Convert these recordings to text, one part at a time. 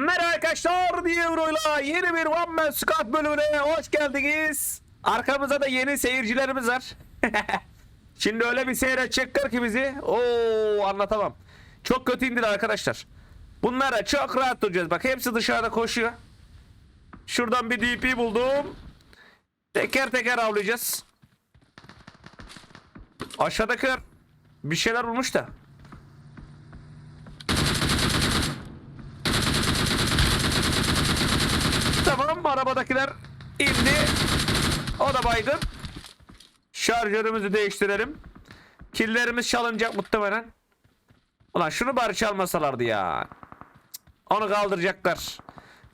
Merhaba arkadaşlar diye Euro'yla yeni bir One Man Squad bölümüne hoş geldiniz. Arkamızda da yeni seyircilerimiz var. Şimdi öyle bir seyredecekler ki bizi. Oo anlatamam. Çok kötü indiler arkadaşlar. Bunlara çok rahat duracağız. Bak hepsi dışarıda koşuyor. Şuradan bir DP buldum. Teker teker avlayacağız. Aşağıdakiler bir şeyler bulmuş da. Tamam arabadakiler indi. O da baygın. Şarjörümüzü değiştirelim. Killerimiz çalınacak muhtemelen. Ulan şunu bari çalmasalardı ya. Onu kaldıracaklar.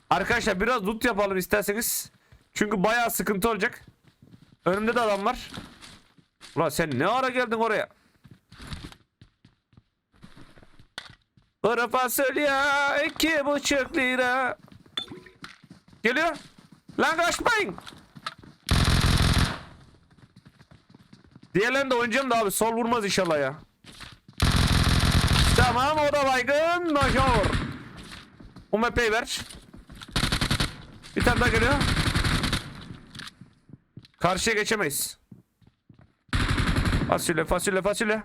Arkadaşlar biraz loot yapalım isterseniz. Çünkü bayağı sıkıntı olacak. Önümde de adam var. Ulan sen ne ara geldin oraya? Kuru fasulye iki buçuk lira. Geliyor. Lan kaçmayın. Diğerlerini de oynayacağım da abi sol vurmaz inşallah ya. Tamam o da baygın. Major. UMP'yi ver. Bir tane daha geliyor. Karşıya geçemeyiz. Fasulye fasulye fasulye.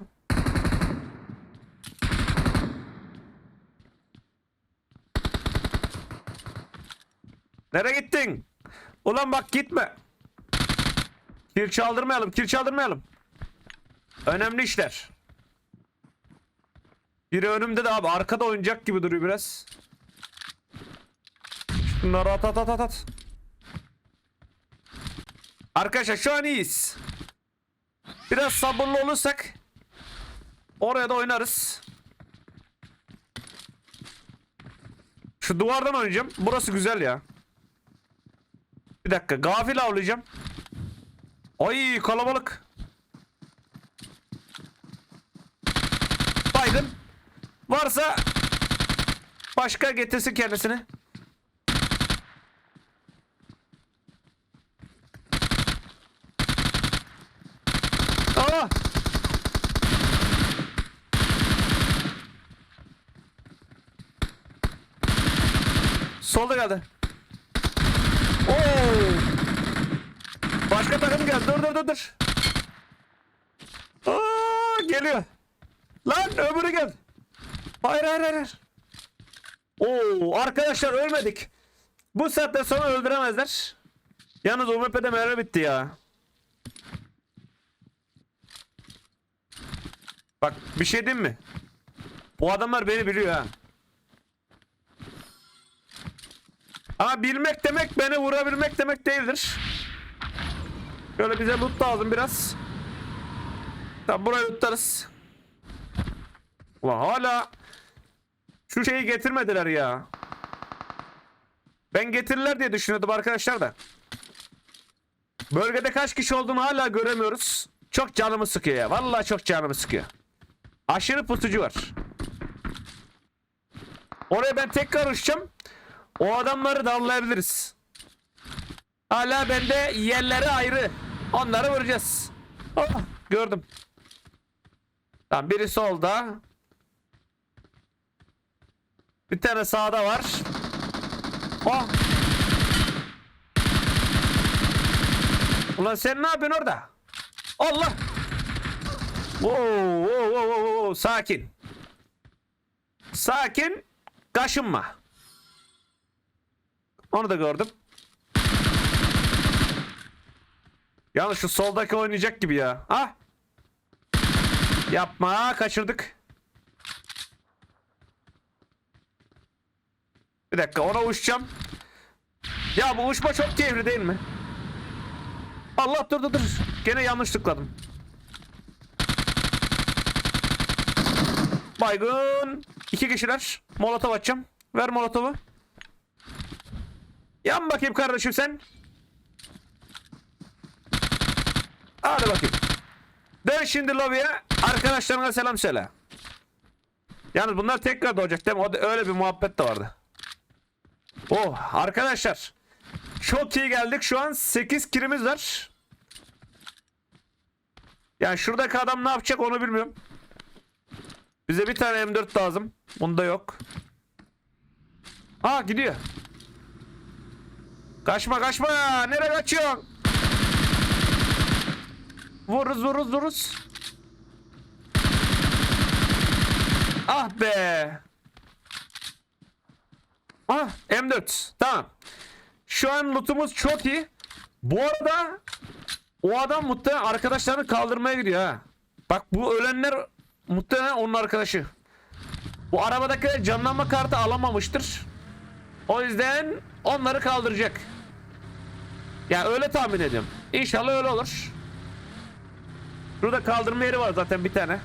Nereye gittin? Ulan bak gitme. Kir çaldırmayalım, kir çaldırmayalım. Önemli işler. Biri önümde de abi arkada oyuncak gibi duruyor biraz. Şunları at at at at at. Arkadaşlar şu an iyiyiz. Biraz sabırlı olursak oraya da oynarız. Şu duvardan oynayacağım. Burası güzel ya. Bir dakika gafil avlayacağım. Ay kalabalık. Baygın. Varsa başka getirsin kendisini. Aa! Solda geldi. Oo! Başka takım geldi. Dur dur dur dur. Aa, geliyor. Lan öbürü gel. Hayır hayır hayır. Oo arkadaşlar ölmedik. Bu saatten sonra öldüremezler. Yalnız UMP'de mermi bitti ya. Bak bir şey diyeyim mi? Bu adamlar beni biliyor ha. Ama bilmek demek beni vurabilmek demek değildir. Şöyle bize loot lazım biraz. Tamam burayı lootlarız. Ulan hala şu şeyi getirmediler ya. Ben getirirler diye düşünüyordum arkadaşlar da. Bölgede kaç kişi olduğunu hala göremiyoruz. Çok canımı sıkıyor ya. Vallahi çok canımı sıkıyor. Aşırı pusucu var. Oraya ben tekrar uçacağım. O adamları darlayabiliriz. Hala bende yerleri ayrı. Onları vuracağız. Oh, gördüm. Tamam biri solda. Bir tane sağda var. Oh. Ulan sen ne yapıyorsun orada? Allah. Oo, oo, oo, oo, sakin. Sakin. Kaşınma. Onu da gördüm. Yalnız şu soldaki oynayacak gibi ya. Ah. Yapma kaçırdık. Bir dakika ona uçacağım. Ya bu uçma çok keyifli değil mi? Allah dur dur dur. Gene yanlış tıkladım. Baygın. İki kişiler. Molotov açacağım. Ver molotovu. Yan bakayım kardeşim sen. Hadi bakayım. Dön şimdi lobiye. Arkadaşlarına selam söyle. Yalnız bunlar tekrar doğacak değil mi? O da, öyle bir muhabbet de vardı. Oh arkadaşlar. Çok iyi geldik. Şu an 8 kirimiz var. Yani şuradaki adam ne yapacak onu bilmiyorum. Bize bir tane M4 lazım. Bunda yok. Aa gidiyor. Kaçma kaçma. Nereye kaçıyorsun? Vururuz vururuz vururuz. Ah be. Ah M4. Tamam. Şu an lootumuz çok iyi. Bu arada o adam muhtemelen arkadaşlarını kaldırmaya gidiyor ha. Bak bu ölenler muhtemelen onun arkadaşı. Bu arabadaki canlanma kartı alamamıştır. O yüzden onları kaldıracak. Ya öyle tahmin ediyorum. İnşallah öyle olur. Burada kaldırma yeri var zaten bir tane.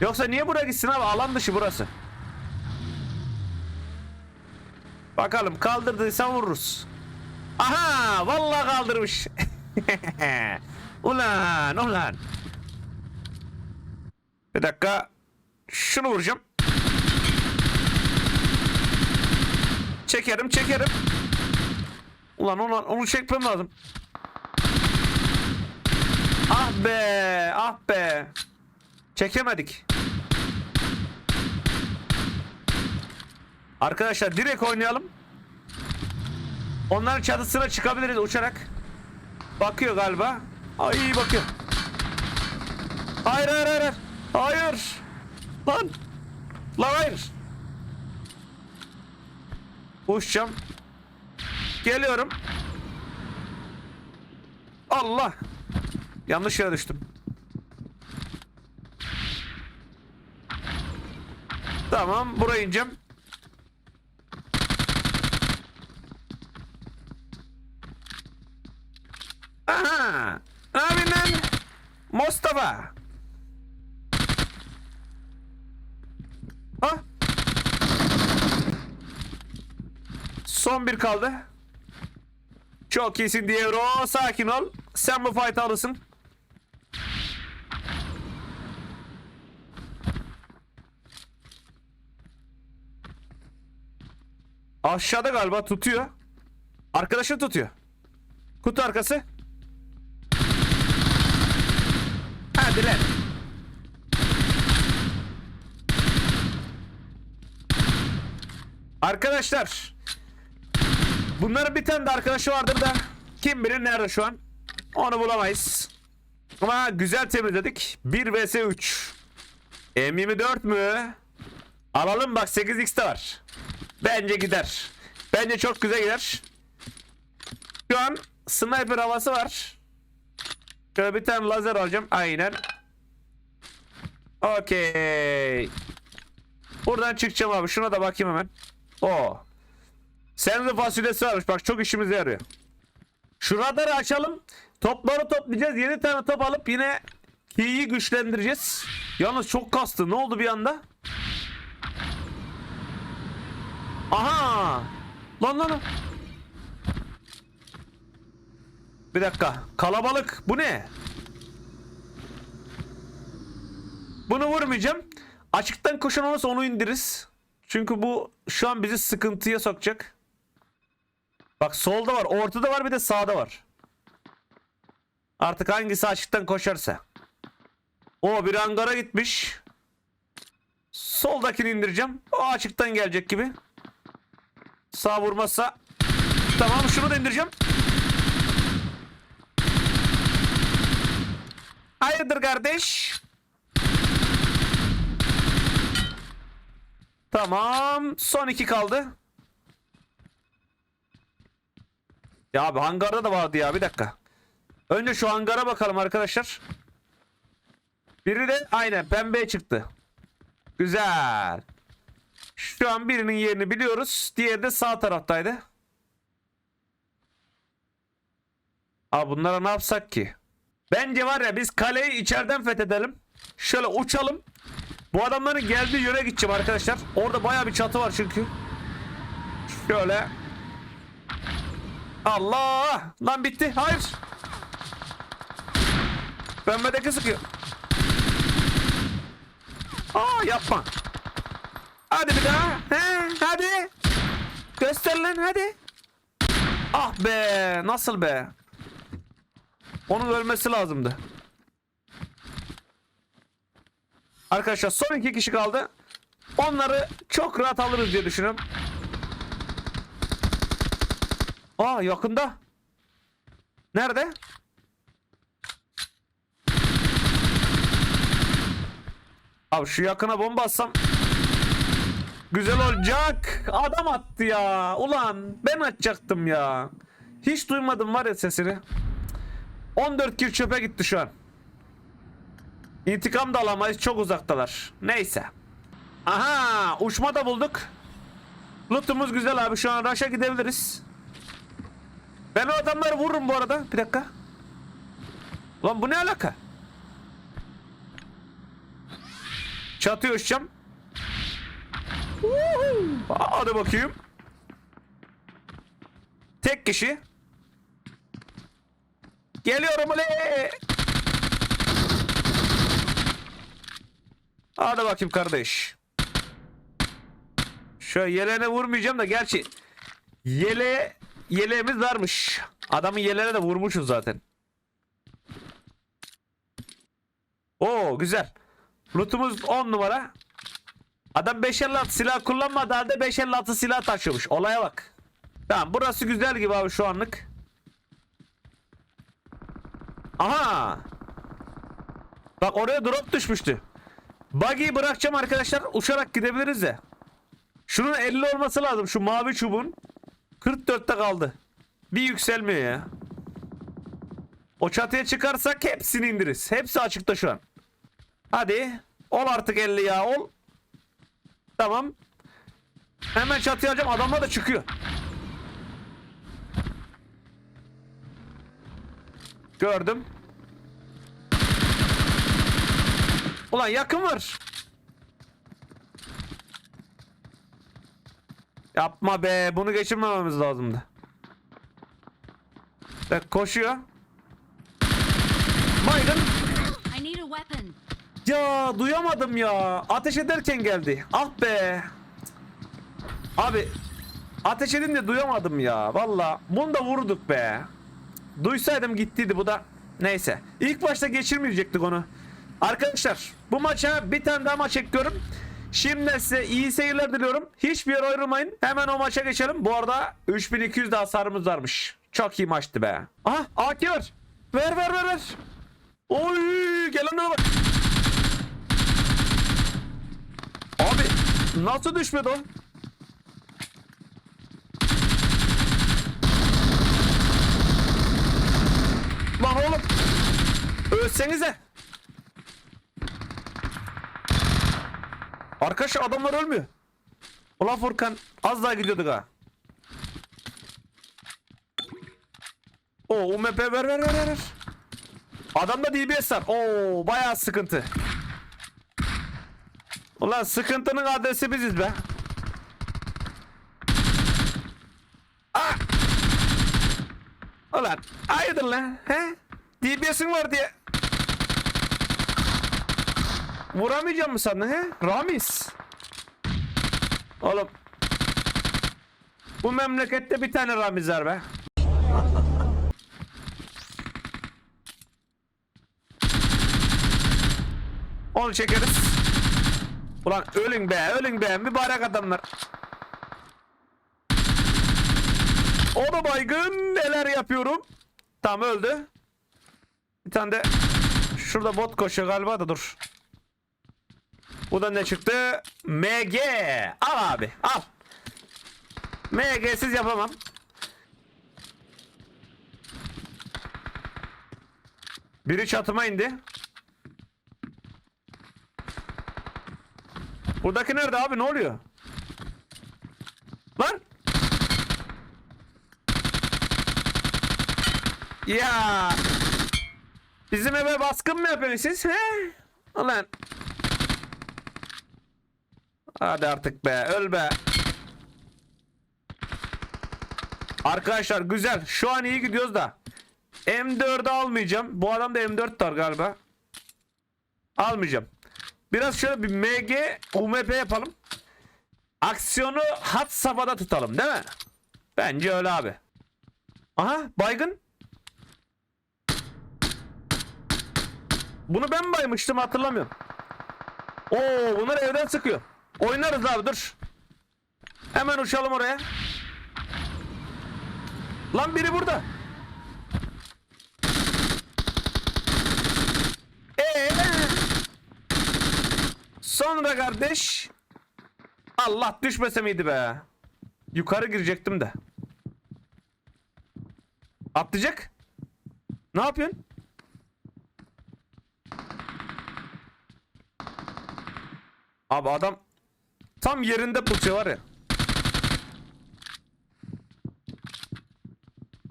Yoksa niye buraya gitsin abi? Alan dışı burası. Bakalım kaldırdıysa vururuz. Aha! Vallahi kaldırmış. ulan ulan. Bir dakika. Şunu vuracağım. Çekerim çekerim. Ulan onu, onu çekmem lazım. Ah be ah be. Çekemedik. Arkadaşlar direkt oynayalım. Onların çatısına çıkabiliriz uçarak. Bakıyor galiba. Ay bakıyor. Hayır hayır. hayır. Hayır. Lan. Lan hayır. Uçacağım. Geliyorum. Allah. Yanlış yere düştüm. Tamam buraya ineceğim. Aha. Ne yapayım lan? Mustafa. Ha? Son bir kaldı. Çok iyisin Dievro. Sakin ol. Sen bu fight'ı alırsın. Aşağıda galiba tutuyor. Arkadaşın tutuyor. Kutu arkası. Hadi lan. Arkadaşlar. Bunların bir tane de arkadaşı vardır da kim bilir nerede şu an. Onu bulamayız. Ama güzel temizledik. 1 vs 3. M24 mü? Alalım bak 8x'te var. Bence gider. Bence çok güzel gider. Şu an sniper havası var. Şöyle bir tane lazer alacağım. Aynen. Okey. Buradan çıkacağım abi. Şuna da bakayım hemen. O. Senin de fasulyesi varmış. Bak çok işimize yarıyor. Şu radarı açalım. Topları toplayacağız. 7 tane top alıp yine K'yi güçlendireceğiz. Yalnız çok kastı. Ne oldu bir anda? Aha! Lan lan lan. Bir dakika. Kalabalık. Bu ne? Bunu vurmayacağım. Açıktan koşan olursa onu indiririz. Çünkü bu şu an bizi sıkıntıya sokacak. Bak solda var, ortada var bir de sağda var. Artık hangisi açıktan koşarsa. O bir hangara gitmiş. Soldakini indireceğim. O açıktan gelecek gibi. Sağ vurmazsa. Tamam şunu da indireceğim. Hayırdır kardeş? Tamam. Son iki kaldı. Ya abi hangarda da vardı ya bir dakika. Önce şu hangara bakalım arkadaşlar. Biri de aynen pembe çıktı. Güzel. Şu an birinin yerini biliyoruz. Diğeri de sağ taraftaydı. Abi bunlara ne yapsak ki? Bence var ya biz kaleyi içeriden fethedelim. Şöyle uçalım. Bu adamların geldiği yöne gideceğim arkadaşlar. Orada baya bir çatı var çünkü. Şöyle. Allah! Lan bitti. Hayır. Pembedeki sıkıyor. Aa yapma. Hadi bir daha. He, hadi. Göster lan hadi. Ah be. Nasıl be? Onun ölmesi lazımdı. Arkadaşlar son iki kişi kaldı. Onları çok rahat alırız diye düşünüyorum. Aa yakında. Nerede? Abi şu yakına bomba atsam güzel olacak. Adam attı ya. Ulan ben atacaktım ya. Hiç duymadım var ya sesini. 14 kill çöpe gitti şu an. İntikam da alamayız. Çok uzaktalar. Neyse. Aha uçma da bulduk. Lootumuz güzel abi. Şu an Rush'a gidebiliriz. Ben o adamları vururum bu arada. Bir dakika. Lan bu ne alaka? Çatıya uçacağım. Woohoo! Hadi bakayım. Tek kişi. Geliyorum oley. Hadi bakayım kardeş. Şöyle yeleğine vurmayacağım da gerçi yele yeleğimiz varmış. Adamın yeleğine de vurmuşuz zaten. Oo güzel. Lootumuz 10 numara. Adam 556 silah kullanmadı halde 556 silah taşımış. Olaya bak. Tamam burası güzel gibi abi şu anlık. Aha. Bak oraya drop düşmüştü. Buggy'yi bırakacağım arkadaşlar. Uçarak gidebiliriz de. Şunun 50 olması lazım. Şu mavi çubuğun. 44'te kaldı. Bir yükselmiyor ya. O çatıya çıkarsak hepsini indiririz. Hepsi açıkta şu an. Hadi. Ol artık 50 ya ol. Tamam. Hemen çatıya alacağım. Adamlar da çıkıyor. Gördüm. Ulan yakın var. Yapma be. Bunu geçirmememiz lazımdı. Bak koşuyor. Baygın. Ya duyamadım ya. Ateş ederken geldi. Ah be. Abi ateş edince duyamadım ya. Valla bunu da vurduk be. Duysaydım gittiydi bu da. Neyse. İlk başta geçirmeyecektik onu. Arkadaşlar bu maça bir tane daha maç ekliyorum. Şimdi size iyi seyirler diliyorum. Hiçbir yere ayrılmayın. Hemen o maça geçelim. Bu arada 3200 de hasarımız varmış. Çok iyi maçtı be. Aha AK var. Ver ver ver ver. Oy gelenlere bak. Abi nasıl düşmedi o? Lan oğlum. Ölsenize. Arkadaşlar adamlar ölmüyor. Ulan Furkan az daha gidiyorduk ha. O UMP ver ver ver ver. Adamda DBS var. Oo bayağı sıkıntı. Ulan sıkıntının adresi biziz be. Ah! Ulan hayırdır lan he? DBS'in var diye. Vuramayacağım mı sandın he? Ramiz. Oğlum. Bu memlekette bir tane Ramiz var be. Onu çekeriz. Ulan ölün be ölün be mübarek adamlar. O da baygın neler yapıyorum. Tam öldü. Bir tane de şurada bot koşuyor galiba da dur. Bu da ne çıktı? MG. Al abi al. MG'siz yapamam. Biri çatıma indi. Buradaki nerede abi ne oluyor? Lan! Ya! Bizim eve baskın mı yapıyorsunuz siz? He? Ulan! Hadi artık be öl be. Arkadaşlar güzel. Şu an iyi gidiyoruz da. M4'ü almayacağım. Bu adamda M4 var galiba. Almayacağım. Biraz şöyle bir MG UMP yapalım. Aksiyonu hat safhada tutalım değil mi? Bence öyle abi. Aha baygın. Bunu ben baymıştım hatırlamıyorum. Oo bunlar evden sıkıyor. Oynarız abi dur. Hemen uçalım oraya. Lan biri burada. Ee? Sonra kardeş. Allah düşmese miydi be? Yukarı girecektim de. Atlayacak. Ne yapıyorsun? Abi adam tam yerinde pusuyor var ya.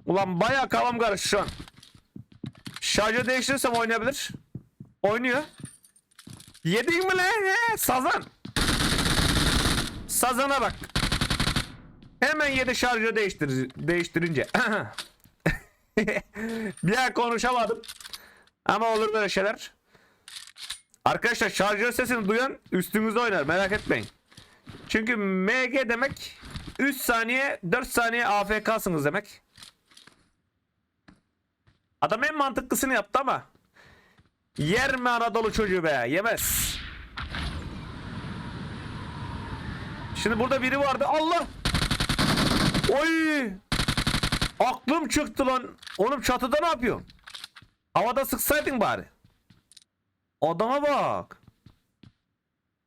Ulan bayağı kafam karıştı şu an. Şarjı değiştirirsem oynayabilir. Oynuyor. Yedin mi lan? He, Sazan. Sazana bak. Hemen yedi şarjı değiştir değiştirince. Bir an konuşamadım. Ama olur böyle şeyler. Arkadaşlar şarjör sesini duyan üstünüzde oynar merak etmeyin. Çünkü MG demek 3 saniye 4 saniye AFK'sınız demek. Adam en mantıklısını yaptı ama yer mi Anadolu çocuğu be yemez. Şimdi burada biri vardı Allah. Oy. Aklım çıktı lan. Oğlum çatıda ne yapıyorsun? Havada sıksaydın bari. Adama bak.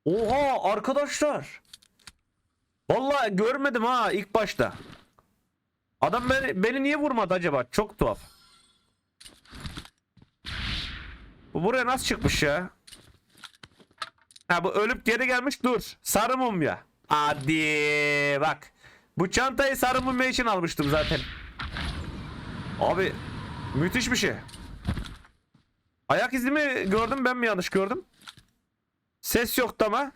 Oha arkadaşlar. Vallahi görmedim ha ilk başta. Adam beni, beni niye vurmadı acaba? Çok tuhaf. Bu buraya nasıl çıkmış ya? Ha bu ölüp geri gelmiş dur. Sarı mumya. Hadi bak. Bu çantayı sarı mumya için almıştım zaten. Abi müthiş bir şey. Ayak izi mi gördüm ben mi yanlış gördüm? Ses yoktu ama.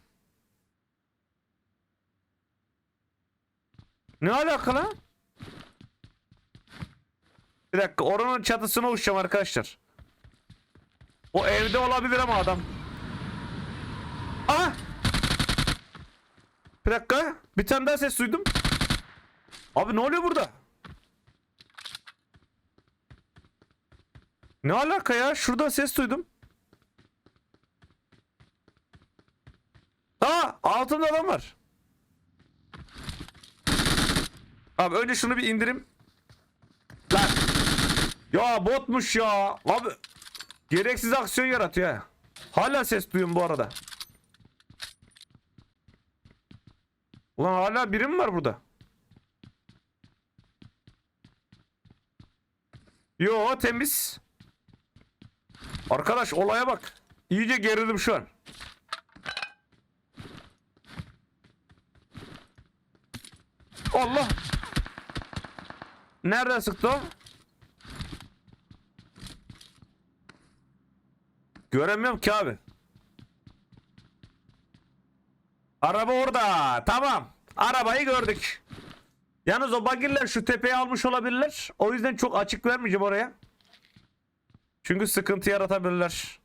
Ne alakalı? Bir dakika oranın çatısına uçacağım arkadaşlar. O evde olabilir ama adam. Aha! Bir dakika. Bir tane daha ses duydum. Abi ne oluyor burada? Ne alaka ya? Şurada ses duydum. Aa! Altında adam var. Abi önce şunu bir indirim. Lan. Ya botmuş ya. Abi. Gereksiz aksiyon yaratıyor ha. Hala ses duyuyorum bu arada. Ulan hala biri mi var burada? Yo temiz. Arkadaş olaya bak. İyice gerildim şu an. Allah. Nerede sıktı? Göremiyorum ki abi. Araba orada. Tamam. Arabayı gördük. Yalnız o bagiller şu tepeyi almış olabilirler. O yüzden çok açık vermeyeceğim oraya. Çünkü sıkıntı yaratabilirler.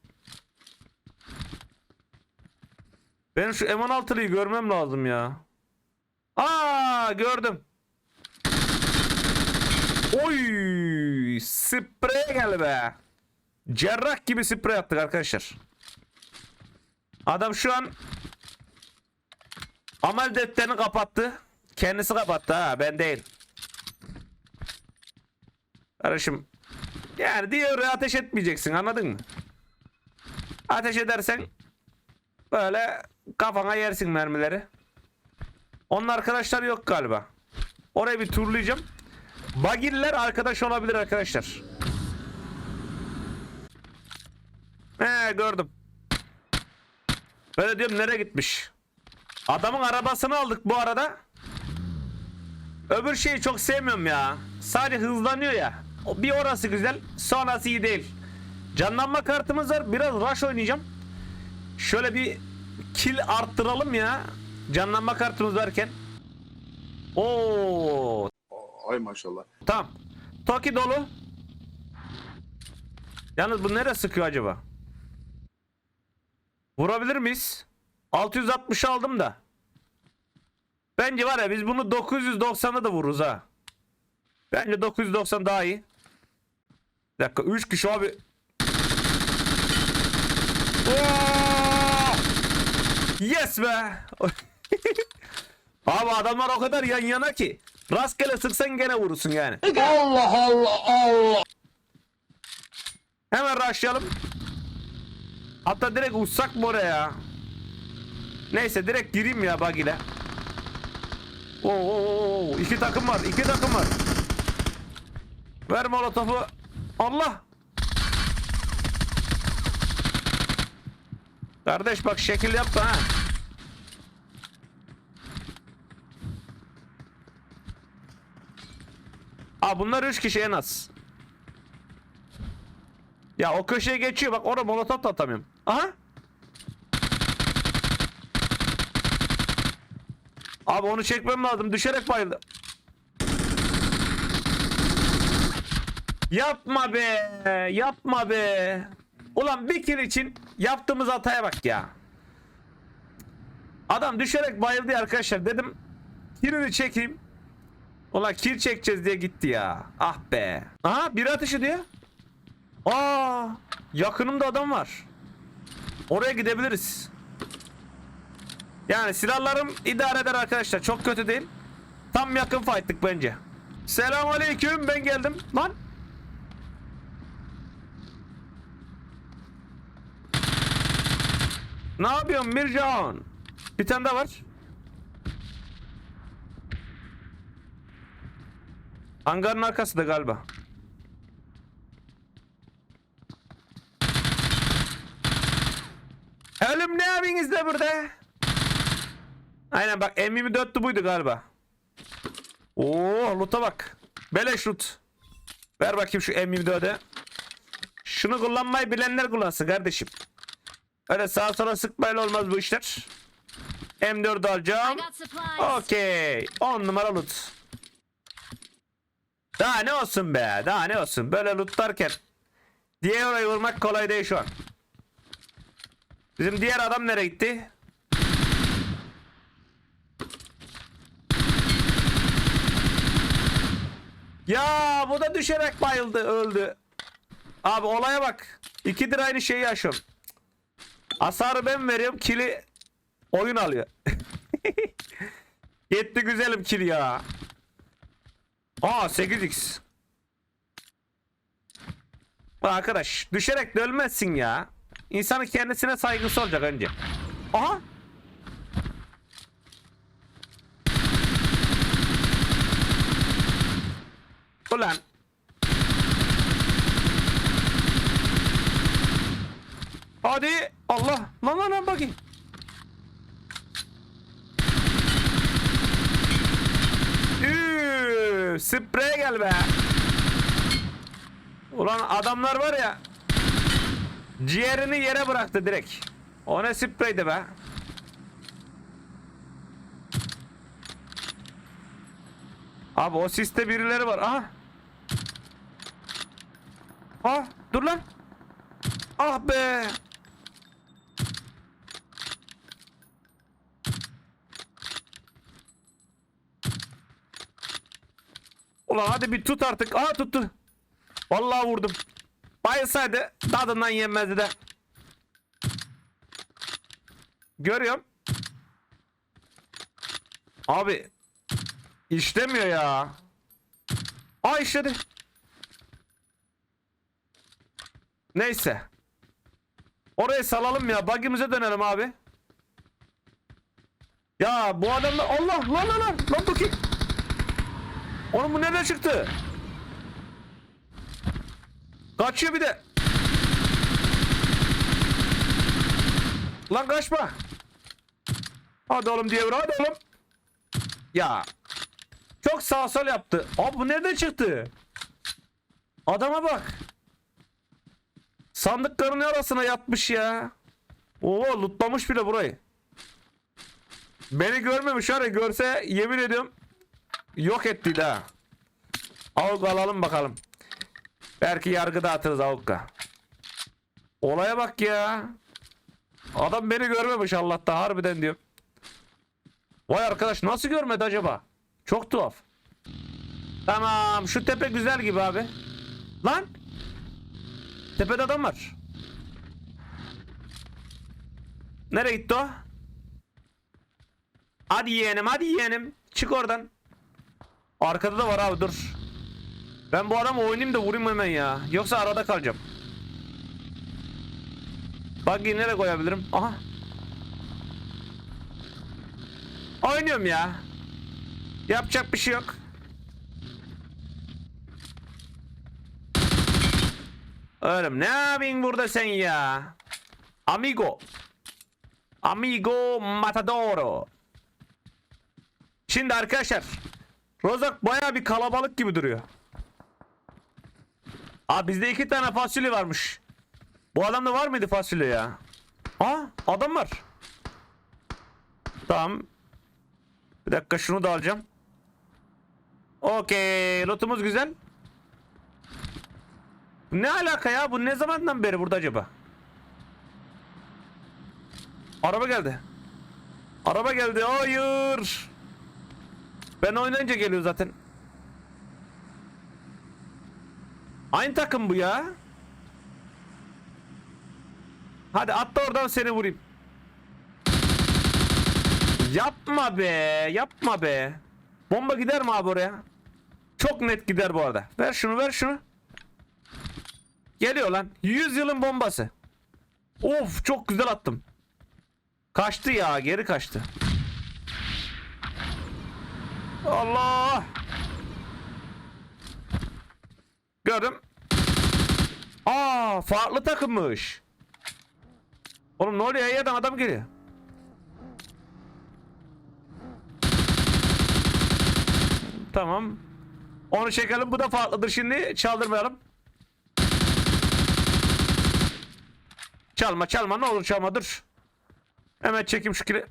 Benim şu M16'lıyı görmem lazım ya. Aa gördüm. Oy! Sprey gel be. Cerrah gibi sprey attık arkadaşlar. Adam şu an amel defterini kapattı. Kendisi kapattı ha ben değil. Kardeşim yani diyor ateş etmeyeceksin anladın mı? Ateş edersen böyle kafana yersin mermileri. Onun arkadaşlar yok galiba. Orayı bir turlayacağım. Bagiller arkadaş olabilir arkadaşlar. He gördüm. Böyle diyorum nereye gitmiş? Adamın arabasını aldık bu arada. Öbür şeyi çok sevmiyorum ya. Sadece hızlanıyor ya. Bir orası güzel, sonrası iyi değil. Canlanma kartımız var. Biraz rush oynayacağım. Şöyle bir kill arttıralım ya. Canlanma kartımız varken. Oo, Ay maşallah. tamam. Toki dolu. Yalnız bu nereye sıkıyor acaba? Vurabilir miyiz? 660 aldım da. Bence var ya biz bunu 990'a da vururuz ha. Bence 990 daha iyi. Bir dakika 3 kişi abi. Yes be. abi adamlar o kadar yan yana ki. Rastgele sıksan gene vurursun yani. Allah Allah Allah. Hemen rushlayalım. Hatta direkt uçsak mı oraya? Neyse direkt gireyim ya bug ile. Oo, oo, oo, iki takım var. iki takım var. Ver molotofu. Allah. Kardeş bak şekil yapma ha. Aa bunlar üç kişi en az. Ya o köşeye geçiyor bak orada molotof da atamıyorum. Aha. Abi onu çekmem lazım. Düşerek bayıldı. Yapma be. Yapma be. Ulan bir kill için yaptığımız hataya bak ya. Adam düşerek bayıldı arkadaşlar. Dedim killini çekeyim. Ulan kill çekeceğiz diye gitti ya. Ah be. Aha biri ateş ediyor. Aa, yakınımda adam var. Oraya gidebiliriz. Yani silahlarım idare eder arkadaşlar. Çok kötü değil. Tam yakın fight'tık bence. Selamünaleyküm ben geldim. Lan. Ne yapıyorsun Mircan? Bir tane daha var. Hangarın arkasında galiba. Oğlum ne yapıyorsunuz da burada? Aynen bak M24'tü buydu galiba. Oo loot'a bak. Beleş loot. Ver bakayım şu M24'e. Şunu kullanmayı bilenler kullansın kardeşim. Öyle sağa sola sıkmayla olmaz bu işler. M4 I alacağım. Okey. 10 numara loot. Daha ne olsun be? Daha ne olsun? Böyle lootlarken diğer orayı vurmak kolay değil şu an. Bizim diğer adam nereye gitti? Ya bu da düşerek bayıldı, öldü. Abi olaya bak. İkidir aynı şeyi yaşıyorum. Hasarı ben veriyorum, kili oyun alıyor. Yetti güzelim kill ya. Aa 8x. Bak Arkadaş düşerek de ölmezsin ya. İnsanın kendisine saygısı olacak önce. Aha. Ulan. Hadi. Allah. Lan lan lan bakayım. Spreye gel be. Ulan adamlar var ya. Ciğerini yere bıraktı direkt. O ne spreydi be. Abi o siste birileri var. Aha. Ah dur lan. Ah be. Ulan hadi bir tut artık. Aha tuttu. Vallahi vurdum. Bayılsaydı tadından yenmezdi de. Görüyorum. Abi işlemiyor ya. Aa işledi. Neyse. Oraya salalım ya. Bug'imize dönelim abi. Ya bu adamlar Allah lan lan lan lan bakayım. Oğlum bu nereden çıktı? Kaçıyor bir de. Lan kaçma. Hadi oğlum diye vur hadi oğlum. Ya. Çok sağ sol yaptı. Abi bu nereden çıktı? Adama bak. Sandıkların arasına yatmış ya. Oo lootlamış bile burayı. Beni görmemiş var görse yemin ediyorum yok etti daha. Avuk alalım bakalım. Belki yargıda atırız avukka. Olaya bak ya. Adam beni görmemiş Allah'ta harbiden diyorum. Vay arkadaş nasıl görmedi acaba? Çok tuhaf. Tamam şu tepe güzel gibi abi. Lan. Tepede adam var. Nereye gitti o? Hadi yeğenim hadi yeğenim. Çık oradan. Arkada da var abi dur. Ben bu adamı oynayayım da vurayım hemen ya. Yoksa arada kalacağım. Buggy'i nereye koyabilirim? Aha. Oynuyorum ya. Yapacak bir şey yok. Oğlum ne yapayım burada sen ya? Amigo. Amigo Matadoro. Şimdi arkadaşlar. Rozak baya bir kalabalık gibi duruyor. Aa bizde iki tane fasulye varmış. Bu adamda var mıydı fasulye ya? Aa adam var. Tamam. Bir dakika şunu da alacağım. Okey. Lotumuz güzel. Ne alaka ya? Bu ne zamandan beri burada acaba? Araba geldi. Araba geldi. Hayır. Ben oynayınca geliyor zaten. Aynı takım bu ya. Hadi atla oradan seni vurayım. Yapma be. Yapma be. Bomba gider mi abi oraya? Çok net gider bu arada. Ver şunu ver şunu. Geliyor lan. 100 yılın bombası. Of çok güzel attım. Kaçtı ya geri kaçtı. Allah. Gördüm. Aa farklı takımmış. Oğlum ne oluyor ya adam adam geliyor. Tamam. Onu çekelim bu da farklıdır şimdi çaldırmayalım. Çalma çalma ne olur çalma dur. Hemen çekeyim şu kili.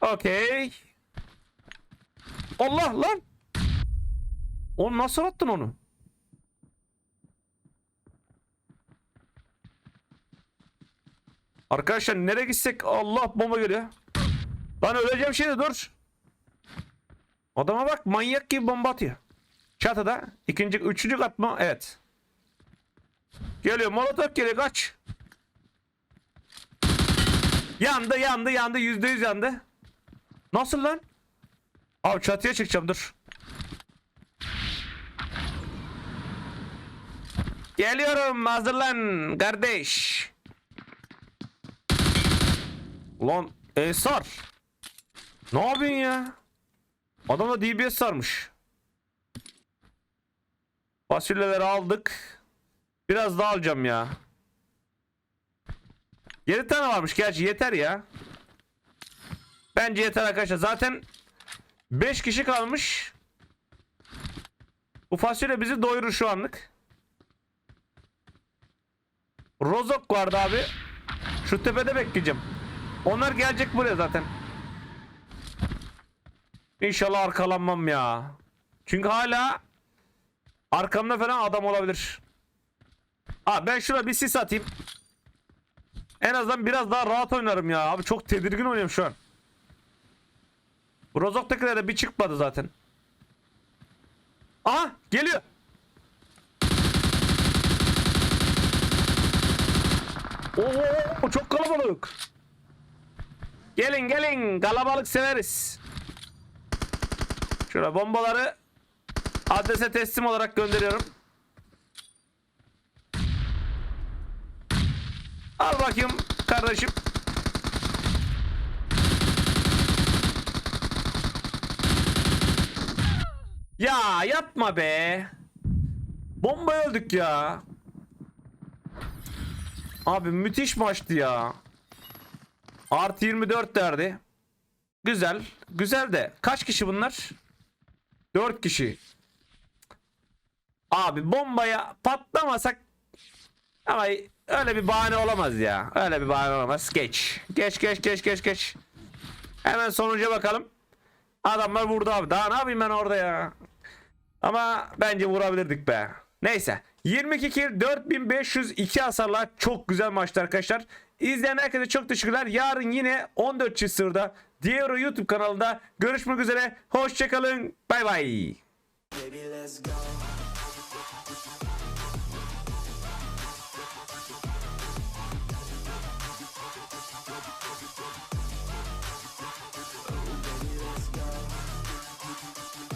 Okey. Allah lan. Oğlum nasıl attın onu? Arkadaşlar nereye gitsek Allah bomba geliyor. Lan öleceğim şimdi dur. Adama bak manyak gibi bomba atıyor. Çatıda ikinci üçüncü kat mı? Evet. Geliyor molotof geliyor kaç. Yandı yandı yandı yüzde yüz yandı. Nasıl lan? Abi çatıya çıkacağım dur. Geliyorum hazırlan kardeş. Ulan Ensar. Ne yapıyorsun ya? Adamda DBS sarmış. Fasulyeleri aldık. Biraz daha alacağım ya. 7 tane varmış gerçi yeter ya. Bence yeter arkadaşlar. Zaten 5 kişi kalmış. Bu fasulye bizi doyurur şu anlık. Rozok vardı abi. Şu tepede bekleyeceğim. Onlar gelecek buraya zaten. İnşallah arkalanmam ya. Çünkü hala arkamda falan adam olabilir. Aa ben şuna bir sis atayım. En azından biraz daha rahat oynarım ya. Abi çok tedirgin oynuyorum şu an. Rozok'takiler de bir çıkmadı zaten. Aha geliyor. Oo çok kalabalık. Gelin gelin kalabalık severiz. Şöyle bombaları adrese teslim olarak gönderiyorum. Al bakayım kardeşim. Ya yapma be. Bomba öldük ya. Abi müthiş maçtı ya. Artı 24 derdi. Güzel. Güzel de. Kaç kişi bunlar? 4 kişi. Abi bombaya patlamasak ama öyle bir bahane olamaz ya. Öyle bir bahane olamaz. Geç. Geç geç geç geç geç. Hemen sonuca bakalım. Adamlar vurdu abi. Daha ne yapayım ben orada ya? Ama bence vurabilirdik be. Neyse. 22 kill 4502 hasarla çok güzel maçtı arkadaşlar. İzleyen herkese çok teşekkürler. Yarın yine 14 çift sırda Diğer YouTube kanalında görüşmek üzere. Hoşçakalın. Bay bay. Baby, let's go.